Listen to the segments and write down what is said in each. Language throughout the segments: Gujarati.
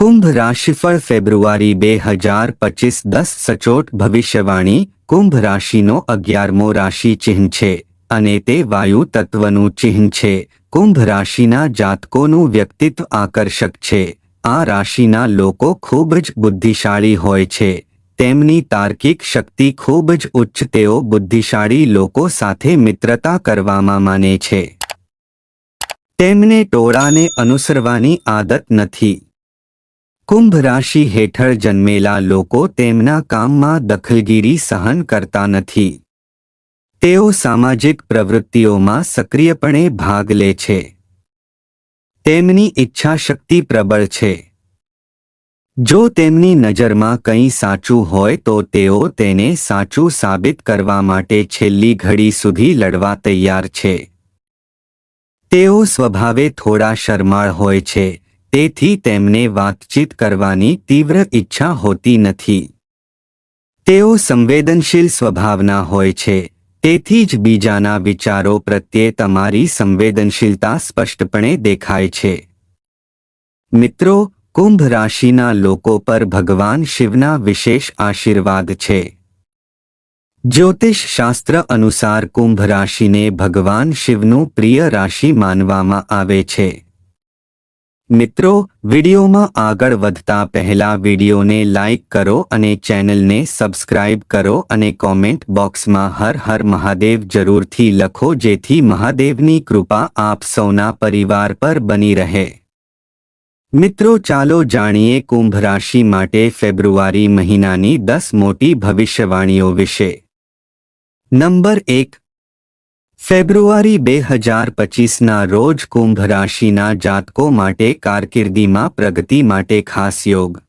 કુંભ રાશિફળ ફેબ્રુઆરી બે હજાર પચીસ દસ સચોટ ભવિષ્યવાણી. કુંભ રાશિનો અગિયારમો રાશિ ચિહ્ન છે અને તે વાયુ તત્વનું ચિહ્ન છે. કુંભ રાશિના જાતકોનું વ્યક્તિત્વ આકર્ષક છે. આ રાશિના લોકો ખૂબ જ બુદ્ધિશાળી હોય છે. તેમની તાર્કિક શક્તિ ખૂબ જ ઉચ્ચ, તેઓ બુદ્ધિશાળી લોકો સાથે મિત્રતા કરવામાં માને છે. તેમને ટોળાને અનુસરવાની આદત નથી. કુંભ રાશિ હેઠળ જન્મેલા લોકો તેમના કામમાં દખલગીરી સહન કરતા નથી. તેઓ સામાજિક પ્રવૃત્તિઓમાં સક્રિયપણે ભાગ લે છે. તેમની ઈચ્છાશક્તિ પ્રબળ છે. જો તેમની નજરમાં કંઈ સાચું હોય તો તેઓ તેને સાચું સાબિત કરવા માટે છેલ્લી ઘડી સુધી લડવા તૈયાર છે. તેઓ સ્વભાવે થોડા શરમાળ હોય છે. તેથી તેમને વાતચીત કરવાની તીવ્ર ઈચ્છા હોતી નથી. તેઓ સંવેદનશીલ સ્વભાવના હોય છે, તેથી જ બીજાના વિચારો પ્રત્યે તમારી સંવેદનશીલતા સ્પષ્ટપણે દેખાય છે. મિત્રો, કુંભ રાશિના લોકો પર ભગવાન શિવના વિશેષ આશીર્વાદ છે. જ્યોતિષ શાસ્ત્ર અનુસાર કુંભ રાશિને ભગવાન શિવનું પ્રિય રાશિ માનવામાં આવે છે. મિત્રો, વિડીયોમાં આગળ વધતા પહેલા વિડીયોને લાઇક કરો અને ચેનલને સબસ્ક્રાઇબ કરો અને કોમેન્ટ બોક્સમાં હર હર મહાદેવ જરૂરથી લખો જેથી મહાદેવની કૃપા આપ સૌના પરિવાર પર બની રહે. મિત્રો, ચાલો જાણીએ કુંભ રાશિ માટે ફેબ્રુઆરી મહિનાની દસ મોટી ભવિષ્યવાણીઓ વિશે. નંબર એક ફેબ્રુઆરી બે હજાર પચીસના રોજ કુંભ રાશિના જાતકો માટે કારકિર્દીમાં પ્રગતિ માટે ખાસ યોગ.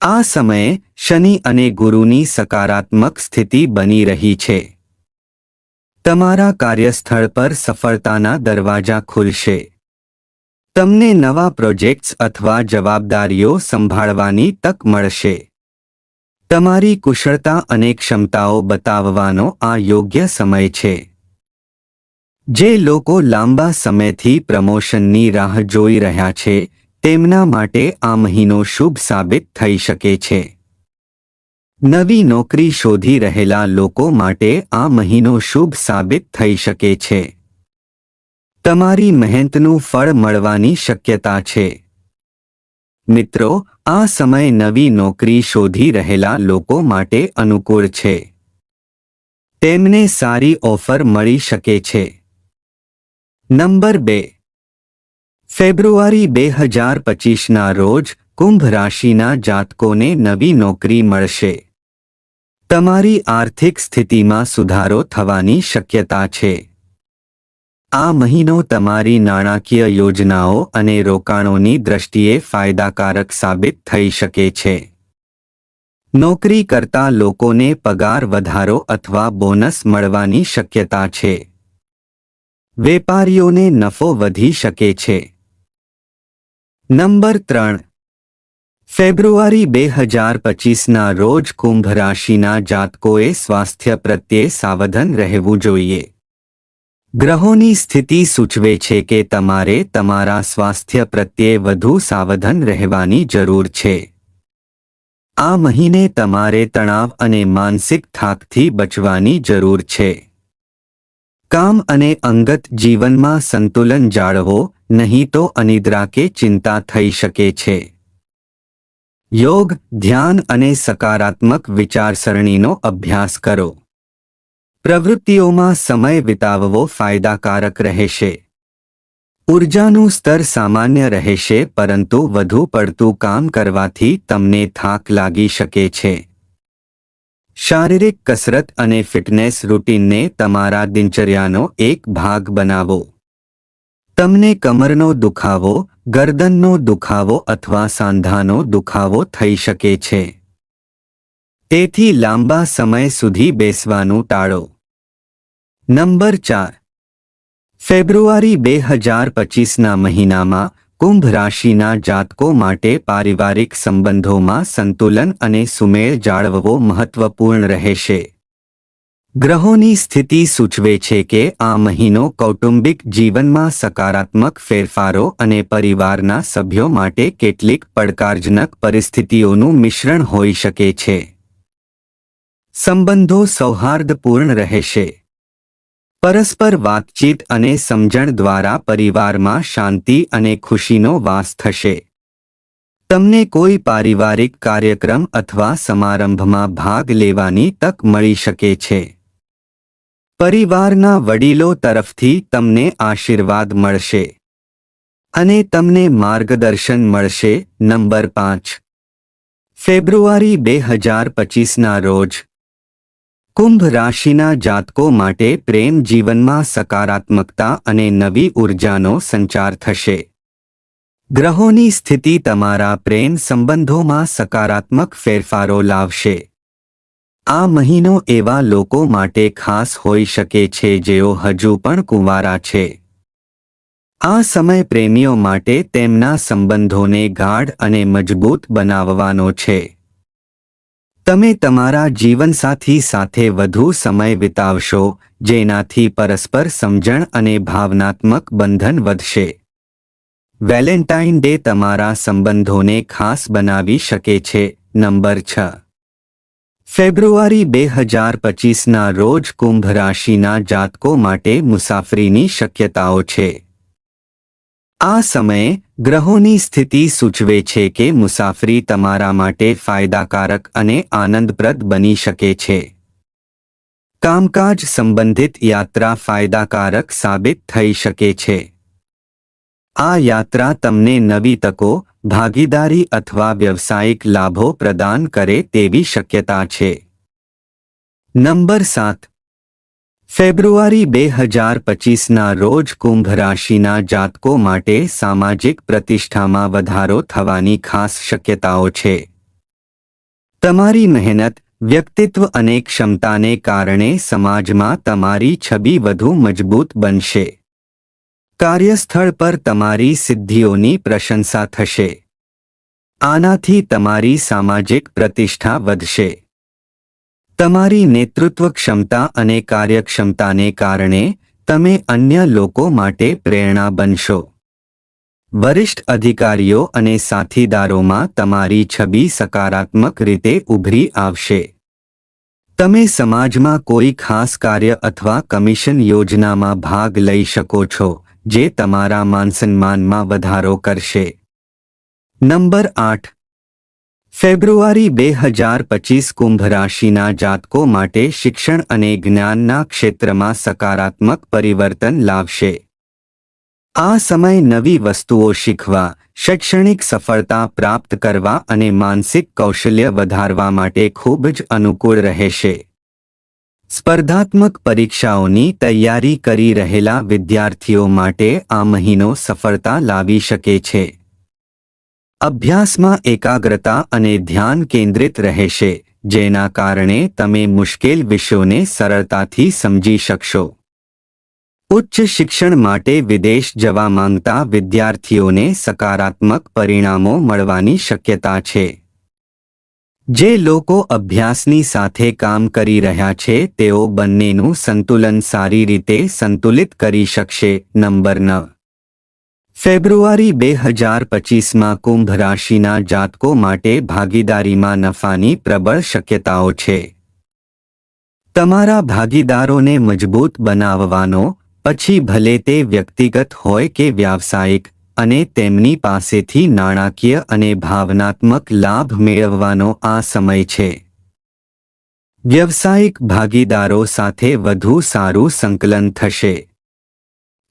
આ સમયે શનિ અને ગુરુની સકારાત્મક સ્થિતિ બની રહી છે. તમારા કાર્યસ્થળ પર સફળતાના દરવાજા ખુલશે. તમને નવા પ્રોજેક્ટ્સ અથવા જવાબદારીઓ સંભાળવાની તક મળશે. તમારી કુશળતા અને ક્ષમતાઓ બતાવવાનો આ યોગ્ય સમય છે. જે લોકો લાંબા સમયથી પ્રમોશનની રાહ જોઈ રહ્યા છે, તેમના માટે આ મહિનો શુભ સાબિત થઈ શકે છે. નવી નોકરી શોધી રહેલા લોકો માટે આ મહિનો શુભ સાબિત થઈ શકે છે. તમારી મહેનતનું ફળ મળવાની શક્યતા છે. મિત્રો, આ સમય નવી નોકરી શોધી રહેલા લોકો માટે અનુકૂળ છે. તેમને સારી ઓફર મળી શકે છે. નંબર બે. ફેબ્રુઆરી બે હજાર પચીસના રોજ કુંભ રાશિના જાતકોને નવી નોકરી મળશે. તમારી આર્થિક સ્થિતિમાં સુધારો થવાની શક્યતા છે. આ મહિનો તમારી નાણાકીય યોજનાઓ અને રોકાણોની દ્રષ્ટિએ ફાયદાકારક સાબિત થઈ શકે છે. નોકરી કરતા લોકોને પગાર વધારો અથવા બોનસ મળવાની શક્યતા છે. વેપારીઓને નફો વધી શકે છે. નંબર ત્રણ. ફેબ્રુઆરી બે હજાર પચીસના રોજ કુંભ રાશિના જાતકોએ સ્વાસ્થ્ય પ્રત્યે સાવધાન રહેવું જોઈએ. ગ્રહોની સ્થિતિ સૂચવે છે કે તમારે તમારા સ્વાસ્થ્ય પ્રત્યે વધુ સાવધાન રહેવાની જરૂર છે. આ મહિને તમારે તણાવ અને માનસિક થાકથી બચવાની જરૂર છે. કામ અને અંગત જીવનમાં સંતુલન જાળવો, નહીં તો અનિદ્રા કે ચિંતા થઈ શકે છે. યોગ, ધ્યાન અને સકારાત્મક વિચારસરણીનો અભ્યાસ કરો. પ્રવૃત્તિઓમાં સમય વિતાવવો ફાયદાકારક રહેશે. ઉર્જાનું સ્તર સામાન્ય રહેશે, પરંતુ વધુ પડતું કામ કરવાથી તમને થાક લાગી શકે છે. શારીરિક કસરત અને ફિટનેસ રૂટીનને તમારા દિનચર્યાનો એક ભાગ બનાવો. તમને કમરનો દુખાવો, ગરદનનો દુખાવો અથવા સાંધાનો દુખાવો થઈ શકે છે. તેથી લાંબા સમય સુધી બેસવાનું ટાળો. નંબર ચાર. ફેબ્રુઆરી બે હજાર પચીસના મહિનામાં કુંભ રાશિના જાતકો માટે પારિવારિક સંબંધોમાં સંતુલન અને સુમેળ જાળવવો મહત્વપૂર્ણ રહેશે. ગ્રહોની સ્થિતિ સૂચવે છે કે આ મહિનો કૌટુંબિક જીવનમાં સકારાત્મક ફેરફારો અને પરિવારના સભ્યો માટે કેટલીક પડકારજનક પરિસ્થિતિઓનું મિશ્રણ હોઈ શકે છે. સંબંધો સૌહાર્દપૂર્ણ રહેશે. પરસ્પર વાતચીત અને સમજણ દ્વારા પરિવારમાં શાંતિ અને ખુશીનો વાસ થશે. તમને કોઈ પારિવારિક કાર્યક્રમ અથવા સમારંભમાં ભાગ લેવાની તક મળી શકે છે. પરિવારના વડીલો તરફથી તમને આશીર્વાદ મળશે. અને તમને માર્ગદર્શન મળશે. નંબર પાંચ. ફેબ્રુઆરી બે હજાર પચીસના રોજ કુંભ રાશિના જાતકો માટે પ્રેમ જીવનમાં સકારાત્મકતા અને નવી ઉર્જાનો સંચાર થશે. ગ્રહોની સ્થિતિ તમારા પ્રેમ સંબંધોમાં સકારાત્મક ફેરફારો લાવશે. આ મહિનો એવા લોકો માટે ખાસ હોઈ શકે છે જેઓ હજુ પણ કુંવારા છે. આ સમય પ્રેમીઓ માટે તેમના સંબંધોને ગાઢ અને મજબૂત બનાવવાનો છે. તમે તમારા જીવનસાથી સાથે વધુ સમય વિતાવશો, જેનાથી પરસ્પર સમજણ અને ભાવનાત્મક બંધન વધશે. વેલેન્ટાઇન ડે તમારા સંબંધોને ખાસ બનાવી શકે છે. નંબર છ. ફેબ્રુઆરી બે હજાર પચીસના રોજ કુંભ રાશિના જાતકો માટે મુસાફરીની શક્યતાઓ છે. આ સમયે ગ્રહોની સ્થિતિ સૂચવે છે કે મુસાફરી તમારા માટે ફાયદાકારક અને આનંદપ્રદ બની શકે છે. કામકાજ સંબંધિત યાત્રા ફાયદાકારક સાબિત થઈ શકે છે. આ યાત્રા તમને નવી તકો, ભાગીદારી અથવા વ્યવસાયિક લાભો પ્રદાન કરે તેવી શક્યતા છે. નંબર સાત. ફેબ્રુઆરી બે હજાર પચીસના રોજ કુંભ રાશિના જાતકો માટે સામાજિક પ્રતિષ્ઠામાં વધારો થવાની ખાસ શક્યતાઓ છે. તમારી મહેનત, વ્યક્તિત્વ અને ક્ષમતાને કારણે સમાજમાં તમારી છબી વધુ મજબૂત બનશે. કાર્યસ્થળ પર તમારી સિદ્ધિઓની પ્રશંસા થશે. આનાથી તમારી સામાજિક પ્રતિષ્ઠા વધશે. તમારી નેતૃત્વ ક્ષમતા અને કાર્યક્ષમતાને કારણે તમે અન્ય લોકો માટે પ્રેરણા બનશો. વરિષ્ઠ અધિકારીઓ અને સાથીદારોમાં તમારી છબી સકારાત્મક રીતે ઉભરી આવશે. તમે સમાજમાં કોઈ ખાસ કાર્ય અથવા કમિશન યોજનામાં ભાગ લઈ શકો છો, જે તમારા માનસન્માનમાં વધારો કરશે. નંબર આઠ. ફેબ્રુઆરી બે હજાર પચીસ કુંભ રાશિના જાતકો માટે શિક્ષણ અને જ્ઞાનના ક્ષેત્રમાં સકારાત્મક પરિવર્તન લાવશે. આ સમય નવી વસ્તુઓ શીખવા, શૈક્ષણિક સફળતા પ્રાપ્ત કરવા અને માનસિક કૌશલ્ય વધારવા માટે ખૂબ જ અનુકૂળ રહેશે. સ્પર્ધાત્મક પરીક્ષાઓની તૈયારી કરી રહેલા વિદ્યાર્થીઓ માટે આ મહિનો સફળતા લાવી શકે છે. અભ્યાસમાં એકાગ્રતા અને ધ્યાન કેન્દ્રિત રહેશે, જેના કારણે તમે મુશ્કેલ વિષયોને સરળતાથી સમજી શકશો. ઉચ્ચ શિક્ષણ માટે વિદેશ જવા માંગતા વિદ્યાર્થીઓને સકારાત્મક પરિણામો મળવાની શક્યતા છે. જે લોકો અભ્યાસની સાથે કામ કરી રહ્યા છે, તેઓ બંનેનું સંતુલન સારી રીતે સંતુલિત કરી શકશે. નંબર નવ. ફેબ્રુઆરી બે હજાર પચીસમાં કુંભ રાશિના જાતકો માટે ભાગીદારીમાં નફાની પ્રબળ શક્યતાઓ છે. તમારા ભાગીદારોને મજબૂત બનાવવાનો, પછી ભલે તે વ્યક્તિગત હોય કે વ્યાવસાયિક, અને તેમની પાસેથી નાણાકીય અને ભાવનાત્મક લાભ મેળવવાનો આ સમય છે. વ્યવસાયિક ભાગીદારો સાથે વધુ સારું સંકલન થશે.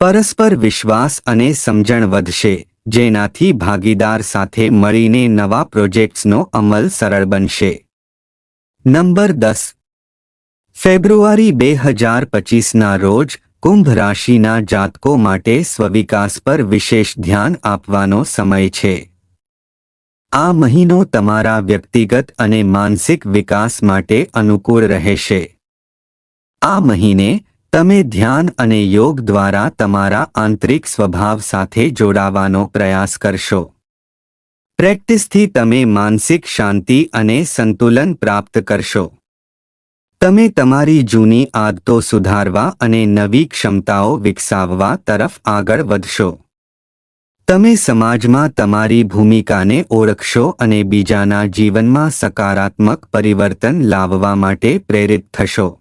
પરસ્પર વિશ્વાસ અને સમજણ વધશે, જેનાથી ભાગીદાર સાથે મળીને નવા પ્રોજેક્ટ્સનો અમલ સરળ બનશે. નંબર દસ. ફેબ્રુઆરી બે હજાર પચીસના રોજ કુંભ રાશિના જાતકો માટે સ્વવિકાસ પર વિશેષ ધ્યાન આપવાનો સમય છે. આ મહિનો તમારા વ્યક્તિગત અને માનસિક વિકાસ માટે અનુકૂળ રહેશે. આ મહિને તમે ધ્યાન અને યોગ દ્વારા તમારા આંતરિક સ્વભાવ સાથે જોડાવાનો પ્રયાસ કરશો. પ્રેક્ટિસથી તમે માનસિક શાંતિ અને સંતુલન પ્રાપ્ત કરશો. તમે તમારી જૂની આદતો સુધારવા અને નવી ક્ષમતાઓ વિકસાવવા તરફ આગળ વધશો. તમે સમાજમાં તમારી ભૂમિકાને ઓળખશો અને બીજાના જીવનમાં સકારાત્મક પરિવર્તન લાવવા માટે પ્રેરિત થશો.